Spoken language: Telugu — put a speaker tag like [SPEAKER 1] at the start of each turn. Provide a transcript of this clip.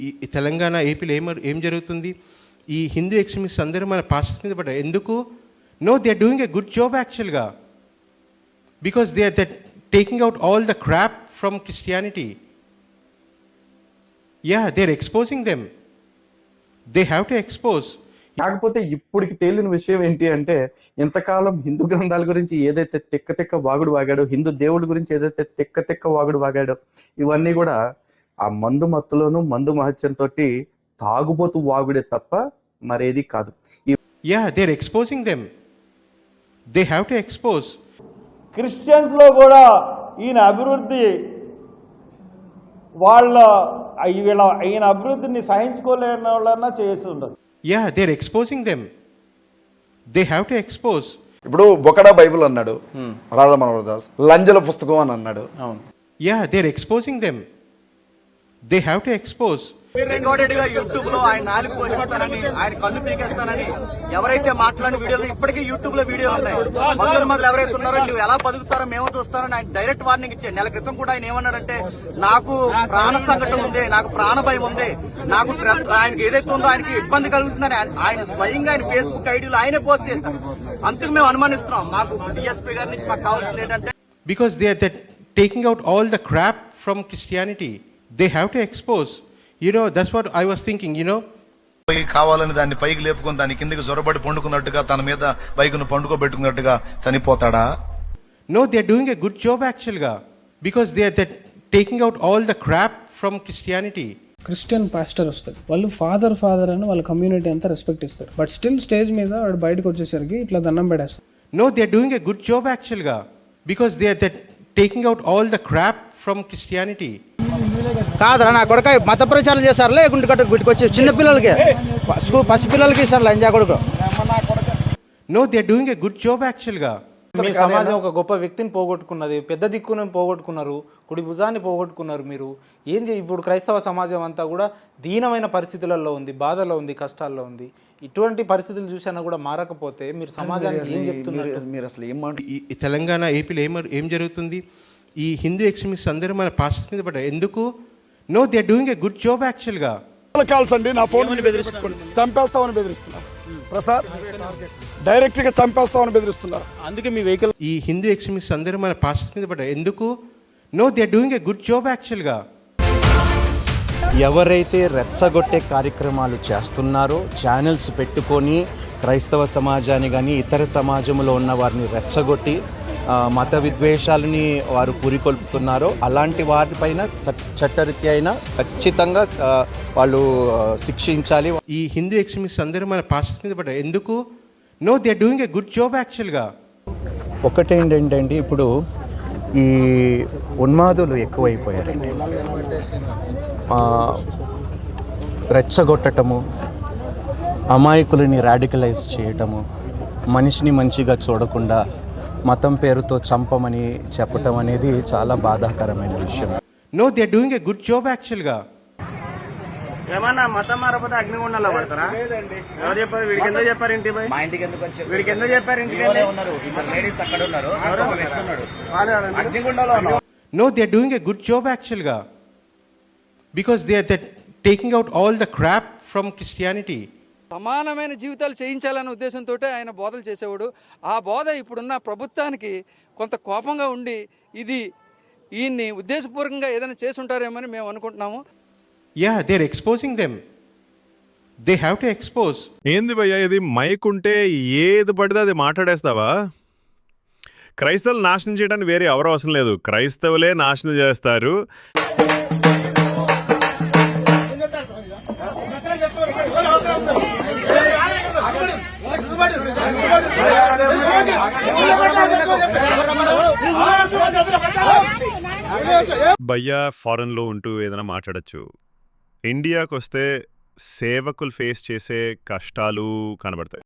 [SPEAKER 1] ఈ- తెలంగాణ ఏపీలో ఏం ఏం జరుగుతుంది? ఈ హిందూ ఎక్స్ట్రీమిస్ట్ అందరూ మన పాస్టర్స్ మీద పడ్డారు. ఎందుకు? No they are doing a good job యాక్చువల్గా because they are that taking out all the crap from Christianity yeah they are exposing them they have to expose
[SPEAKER 2] కాకపోతే ఇప్పటికి తేలిన విషయం ఏంటి అంటే ఇంతకాలం హిందూ గ్రంథాల గురించి ఏదైతే తిక్క తిక్క వాగుడు వాగాడో హిందూ దేవుడి గురించి ఏదైతే తిక్క తిక్క వాగుడు వాగాడో ఇవన్నీ కూడా ఆ మందు మత్తులోను మందు మహత్యంతో తాగుబోతు వాగుడే తప్ప మరేది కాదు.
[SPEAKER 1] Yeah they are exposing them they have to expose
[SPEAKER 3] క్రిస్టియన్స్లో కూడా ఈయన అభివృద్ధి వాళ్ళ వీళ్ళ ఈయన అభివృద్ధిని సహించుకోలేని వాళ్ళన్నా చేసి ఉండదు
[SPEAKER 1] yeah they are exposing them they have to expose
[SPEAKER 4] ఇప్పుడు బొకడా బైబిల్ అన్నాడు. రాధా మనోహర్ దాస్. లంజల పుస్తకం అని అన్నాడు.
[SPEAKER 5] అవును.
[SPEAKER 1] Yeah they are exposing them they have to expose
[SPEAKER 6] రికార్డెడ్గా యూట్యూబ్లో ఆయన నాలుగు పోషిస్తానని ఆయన కన్ను పీకేస్తానని ఎవరైతే మాట్లాడిన వీడియోలు ఇప్పటికీ యూట్యూబ్లో వీడియోలు ఉన్నాయి. మందుల మొదలు ఎవరైతే ఉన్నారో నువ్వు ఎలా బతుకుతారో మేము చూస్తారని ఆయన డైరెక్ట్ వార్నింగ్ ఇచ్చాడు. నెల క్రితం కూడా ఆయన ఏమన్నాడంటే నాకు ప్రాణ సంకటం ఉంది నాకు ప్రాణ భయం ఉంది. నాకు ఆయనకి ఏదైతే ఉందో ఆయనకి ఇబ్బంది కలుగుతుందని ఆయన- స్వయంగా ఆయన ఫేస్బుక్ ఐడీలో ఆయనే పోస్ట్ చేశారు. అందుకు మేము అనుమానిస్తున్నాం. మాకు డిఎస్పీ గారి నుంచి మాకు కావాల్సింది ఏంటంటే
[SPEAKER 1] because they are that taking out all the crap from they have to expose you know that's what I was thinking you know
[SPEAKER 7] పైకి కావాలని దాన్ని పైకి లేపుకుని దాని కిందకి జొరబడి పండుకున్నట్టుగా తన మీద బైక్ను పండుకోబెట్టుకున్నట్టుగా చనిపోతాడా?
[SPEAKER 1] No they are doing a good job యాక్చువల్గా because they are taking out all the crap from Christianity
[SPEAKER 5] Christian pastor వస్తారు వాళ్ళు ఫాదర్ ఫాదర్ అని వాళ్ళ కమ్యూనిటీ అంతా రెస్పెక్ట్ ఇస్తారు. బట్ స్టిల్ స్టేజ్ మీద వాడు బయటకు వచ్చేసరికి ఇట్లా దండం పెడేస్తారు
[SPEAKER 1] no they are doing a good job యాక్చువల్గా because they are taking out all the crap from Christianity
[SPEAKER 8] కాదురా నా కొడుక మత ప్రచారం చేశారు. లేకుంటే గుట్టుకొచ్చి చిన్న పిల్లలకి. స్కూల్ పసిపిల్లలకి ఇస్తారు లంజా కొడుకు.
[SPEAKER 1] No, they are doing a good job actually.
[SPEAKER 9] మీ సమాజం ఒక గొప్ప వ్యక్తిని పోగొట్టుకున్నది పెద్ద దిక్కును పోగొట్టుకున్నారు కుడి భుజాన్ని పోగొట్టుకున్నారు మీరు. ఏం చేయ ఇప్పుడు క్రైస్తవ సమాజం అంతా కూడా దీనమైన పరిస్థితులలో ఉంది బాధలో ఉంది కష్టాల్లో ఉంది. ఇటువంటి పరిస్థితులు చూసినా కూడా మారకపోతే మీరు సమాజానికి ఏం చెప్తున్నారు?
[SPEAKER 4] మీరు- అసలు ఏం
[SPEAKER 1] ఈ ఈ తెలంగాణ ఏపీలో ఏం ఏం జరుగుతుంది? ఈ హిందూ ఎక్స్ట్రీమిస్ట్ అందరూ మన పాస్టర్స్ మీద పడ్డారు. ఎందుకు? No they doing a good job యాక్చువల్గా
[SPEAKER 10] కాల్స్ అండి నా ఫోన్ చంపేస్తామని బెదిరిస్తున్నారు. ప్రసాద్ డైరెక్ట్గా చంపేస్తామని బెదిరిస్తున్నారు.
[SPEAKER 9] అందుకే మీ వెహికల్
[SPEAKER 1] ఈ హిందూ ఎక్స్ట్రీమిస్ట్ అందరూ మన పాస్టర్స్ మీద పడ్డారు. ఎందుకు? No they doing a good job యాక్చువల్గా
[SPEAKER 11] ఎవరైతే రెచ్చగొట్టే కార్యక్రమాలు చేస్తున్నారో ఛానల్స్ పెట్టుకొని క్రైస్తవ సమాజాన్ని కానీ ఇతర సమాజంలో ఉన్న వారిని రెచ్చగొట్టి మత విద్వేషాలని వారు పురికొల్పుతున్నారో. అలాంటి వారిపైన చట్- చట్టరీత్యా అయినా ఖచ్చితంగా వాళ్ళు శిక్షించాలి.
[SPEAKER 1] ఈ హిందూ ఎక్స్ట్రీమిస్ట్ అందరూ మన పాస్టర్స్ మీద పడ్డారు. ఎందుకు? No they are doing a good job యాక్చువల్గా
[SPEAKER 11] ఒకటేంటంటే ఇప్పుడు ఈ ఉన్మాదులు ఎక్కువైపోయారండి. రెచ్చగొట్టటము అమాయకులని రాడికలైజ్ చేయటము మనిషిని మంచిగా చూడకుండా మతం పేరుతో చంపమని చెప్పటం అనేది చాలా బాధాకరమైన విషయం.
[SPEAKER 1] No they are doing a good job యాక్చువల్గా
[SPEAKER 3] ఏమన్నా మతం మారపోతే అగ్నిగుండంలో పడతారా? ఎవరు చెప్పారు? వీడికి ఎందుకు చెప్పారు ఇంటి పోయి?
[SPEAKER 6] మా ఇంటికి ఎందుకు వచ్చి
[SPEAKER 3] వీడికి ఎందుకు చెప్పారు ఇంటికి
[SPEAKER 6] ఉన్నారు. ఇద్దరు లేడీస్ అక్కడ ఉన్నారు. ఒక వ్యక్తి ఉన్నాడు.
[SPEAKER 3] వాళ్ళు ఎవరు?
[SPEAKER 6] అగ్నిగుండంలో ఉన్నాం
[SPEAKER 1] no they are doing a good job యాక్చువల్గా because they are that taking out all the crap from Christianity
[SPEAKER 8] సమానమైన జీవితాలు చేయించాలనే ఉద్దేశంతో ఆయన బోధలు చేసేవాడు. ఆ బోధ ఇప్పుడున్న ప్రభుత్వానికి కొంత కోపంగా ఉండి ఇది ఈయన్ని ఉద్దేశపూర్వకంగా ఏదైనా చేసి ఉంటారేమని మేము అనుకుంటున్నాము.
[SPEAKER 1] Yeah they are exposing them they have to expose
[SPEAKER 12] ఏంది భయ్యా ఇది? మైక్ ఉంటే ఏది పడితే అది మాట్లాడేస్తావా? క్రైస్తవులు నాశనం చేయడానికి వేరే ఎవరు అవసరం లేదు. క్రైస్తవులే నాశనం చేస్తారు. భయ్యా ఫారెన్లో ఉంటూ ఏదైనా మాట్లాడచ్చు. ఇండియాకొస్తే సేవకులు ఫేస్ చేసే కష్టాలు కనబడతాయి.